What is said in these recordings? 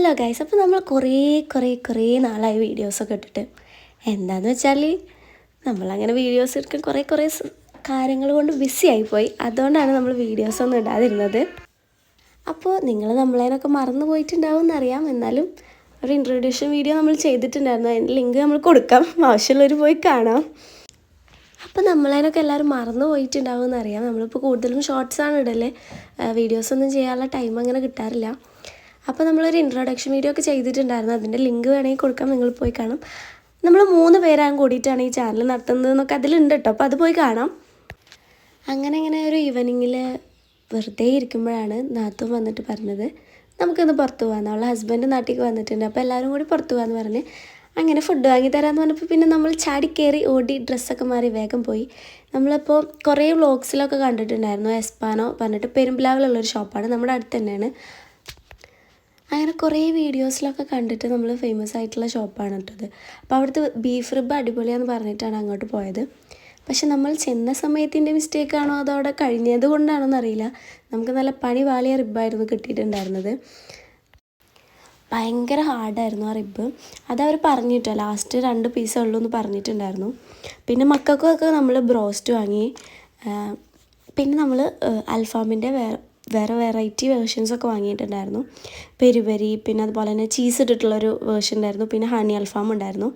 Hello guys അപ്പോൾ നമ്മൾ കുറേ കുറേ കുറേ നാളായി വീഡിയോസൊക്കെ ഇട്ടിട്ട്. എന്താന്ന് വെച്ചാൽ നമ്മളങ്ങനെ വീഡിയോസ് എടുക്കാൻ കുറേ കുറേ കാര്യങ്ങൾ കൊണ്ട് ബിസി ആയിപ്പോയി. അതുകൊണ്ടാണ് നമ്മൾ വീഡിയോസ് ഒന്നും ഇടാതിരുന്നത്. അപ്പോൾ നിങ്ങൾ നമ്മളതിനൊക്കെ മറന്നു പോയിട്ടുണ്ടാവും എന്നറിയാം. എന്നാലും ഒരു ഇൻട്രൊഡ്യൂഷൻ വീഡിയോ നമ്മൾ ചെയ്തിട്ടുണ്ടായിരുന്നു. അതിന്റെ ലിങ്ക് നമ്മൾ കൊടുക്കാം. ആവശ്യമുള്ളവർ പോയി കാണാം. അപ്പോൾ നമ്മളതിനൊക്കെ എല്ലാവരും മറന്നു പോയിട്ടുണ്ടാവും എന്നറിയാം. നമ്മളിപ്പോൾ കൂടുതലും ഷോർട്സാണ് ഇടല്ലേ വീഡിയോസൊന്നും ചെയ്യാനുള്ള ടൈം അങ്ങനെ കിട്ടാറില്ല. അപ്പോൾ നമ്മളൊരു ഇൻട്രൊഡക്ഷൻ വീഡിയോ ഒക്കെ ചെയ്തിട്ടുണ്ടായിരുന്നു. അതിന്റെ ലിങ്ക് വേണമെങ്കിൽ കൊടുക്കാം. നിങ്ങൾ പോയി കാണാം. നമ്മൾ മൂന്ന് പേരാകും കൂടിയിട്ടാണ് ഈ ചാനൽ നടത്തുന്നതെന്നൊക്കെ അതിലുണ്ട് കേട്ടോ അപ്പോൾ അത് പോയി കാണാം. അങ്ങനെ അങ്ങനെ ഒരു ഈവനിങ്ങിൽ വെറുതെ ഇരിക്കുമ്പോഴാണ് നാത്തു വന്നിട്ട് പറഞ്ഞത് നമുക്കൊന്ന് പുറത്ത് പോകാമെന്ന് അവളെ ഹസ്ബൻഡ് നാട്ടിലേക്ക് വന്നിട്ടുണ്ട്. അപ്പോൾ എല്ലാവരും കൂടി പുറത്ത് പോകാമെന്ന് പറഞ്ഞ് അങ്ങനെ ഫുഡ് വാങ്ങി തരാമെന്ന് പറഞ്ഞപ്പോൾ പിന്നെ നമ്മൾ ചാടി കയറി ഓടി ഡ്രസ്സൊക്കെ മാറി വേഗം പോയി. നമ്മളിപ്പോൾ കുറേ വ്ളോഗ്സിലൊക്കെ കണ്ടിട്ടുണ്ടായിരുന്നു. എസ്പാനോ പറഞ്ഞിട്ട് പെരുമ്പിലാവിലുള്ളൊരു ഷോപ്പാണ് നമ്മുടെ അടുത്ത് തന്നെയാണ്. അങ്ങനെ കുറേ വീഡിയോസിലൊക്കെ കണ്ടിട്ട് നമ്മൾ ഫേമസ് ആയിട്ടുള്ള ഷോപ്പാണ് കേട്ടത് അപ്പോൾ അവിടുത്തെ ബീഫ് റിബ് അടിപൊളിയാന്ന് പറഞ്ഞിട്ടാണ് അങ്ങോട്ട് പോയത്. പക്ഷെ നമ്മൾ ചെന്ന സമയത്തിന്റെ മിസ്റ്റേക്കാണോ അതോ അവിടെ കഴിഞ്ഞത് കൊണ്ടാണോ എന്നറിയില്ല നമുക്ക് നല്ല പണി വാലിയ റിബായിരുന്നു കിട്ടിയിട്ടുണ്ടായിരുന്നത്. ഭയങ്കര ഹാർഡായിരുന്നു ആ റിബ് അതവർ പറഞ്ഞിട്ടോ ലാസ്റ്റ് രണ്ട് പീസേ ഉള്ളൂ എന്ന് പറഞ്ഞിട്ടുണ്ടായിരുന്നു. പിന്നെ മക്കൾക്കൊക്കെ നമ്മൾ ബ്രോസ്റ്റ് വാങ്ങി. പിന്നെ നമ്മൾ അൽഫാമിന്റെ വേറെ വേറെ വെറൈറ്റി വേർഷൻസ് ഒക്കെ വാങ്ങിയിട്ടുണ്ടായിരുന്നു. പെരി പെരി പിന്നെ അതുപോലെ തന്നെ ചീസ് ഇട്ടിട്ടുള്ളൊരു വേർഷൻ ഉണ്ടായിരുന്നു. പിന്നെ ഹണി അൽഫാം ഉണ്ടായിരുന്നു.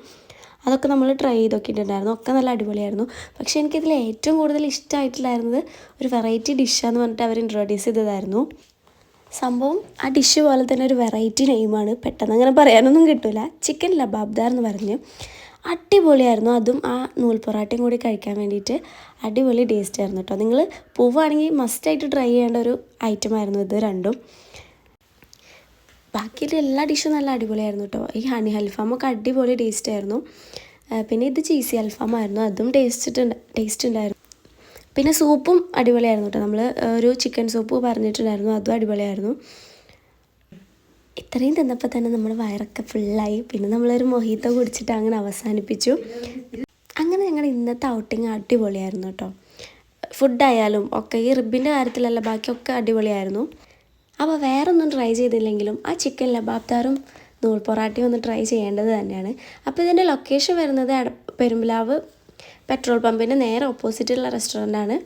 അതൊക്കെ നമ്മൾ ട്രൈ ചെയ്ത് നോക്കിയിട്ടുണ്ടായിരുന്നു ഒക്കെ നല്ല അടിപൊളിയായിരുന്നു. പക്ഷേ എനിക്കിതിൽ ഏറ്റവും കൂടുതൽ ഇഷ്ടമായിട്ടുണ്ടായിരുന്നത് ഒരു വെറൈറ്റി ഡിഷാന്ന് പറഞ്ഞിട്ട് അവർ ഇൻട്രൊഡ്യൂസ് ചെയ്തതായിരുന്നു. സംഭവം ആ ഡിഷ് പോലെ തന്നെ ഒരു വെറൈറ്റി നെയിമാണ് പെട്ടെന്ന് അങ്ങനെ പറയാനൊന്നും കിട്ടില്ല ചിക്കൻ ലബാബ്ദാർ എന്ന് പറഞ്ഞ്. അടിപൊളിയായിരുന്നു. അതും ആ നൂൽ പൊറാട്ടയും കൂടി കഴിക്കാൻ വേണ്ടിയിട്ട് അടിപൊളി ടേസ്റ്റ് ആയിരുന്നു കേട്ടോ. നിങ്ങൾ പോവുകയാണെങ്കിൽ മസ്റ്റായിട്ട് ട്രൈ ചെയ്യേണ്ട ഒരു ഐറ്റം ആയിരുന്നു ഇത് രണ്ടും. ബാക്കിയുള്ള എല്ലാ ഡിഷും നല്ല അടിപൊളിയായിരുന്നു കേട്ടോ. ഈ ഹണി ഹൽഫാമൊക്കെ അടിപൊളി ടേസ്റ്റ് ആയിരുന്നു. പിന്നെ ഇത് ചീസി അൽഫാമായിരുന്നു അതും ടേസ്റ്റ് ടേസ്റ്റ് ഉണ്ടായിരുന്നു പിന്നെ സൂപ്പും അടിപൊളിയായിരുന്നു കേട്ടോ. നമ്മൾ ഒരു ചിക്കൻ സൂപ്പ് പറഞ്ഞിട്ടുണ്ടായിരുന്നു. അതും അടിപൊളിയായിരുന്നു. ഇത്രയും തിന്നപ്പോൾ തന്നെ നമ്മൾ വയറൊക്കെ ഫുള്ളായി പിന്നെ നമ്മളൊരു മൊഹീത്ത കുടിച്ചിട്ട് അങ്ങനെ അവസാനിപ്പിച്ചു. അങ്ങനെ ഞങ്ങൾ ഇന്നത്തെ ഔട്ടിങ് അടിപൊളിയായിരുന്നു കേട്ടോ ഫുഡായാലും ഒക്കെ ഈ റിബിന്റെ കാര്യത്തിലല്ല ബാക്കിയൊക്കെ അടിപൊളിയായിരുന്നു. അപ്പോൾ വേറൊന്നും ട്രൈ ചെയ്തില്ലെങ്കിലും ആ ചിക്കൻ ലബാബ്ദാറും നൂൽ പൊറാട്ടയും ഒന്ന് ട്രൈ ചെയ്യേണ്ടത് തന്നെയാണ്. അപ്പോൾ ഇതിന്റെ ലൊക്കേഷൻ വരുന്നത് പെരുമ്പലാവ് പെട്രോൾ പമ്പിന്റെ നേരെ ഓപ്പോസിറ്റുള്ള റെസ്റ്റോറന്റാണ്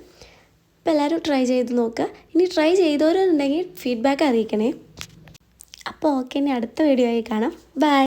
അപ്പോൾ എല്ലാവരും ട്രൈ ചെയ്ത് നോക്കുക ഇനി ട്രൈ ചെയ്തവരുണ്ടെങ്കിൽ ഫീഡ്ബാക്ക് അറിയിക്കണേ. അപ്പോൾ ഓക്കെ ഇനി അടുത്ത വീഡിയോ ആയി കാണാം. ബൈ.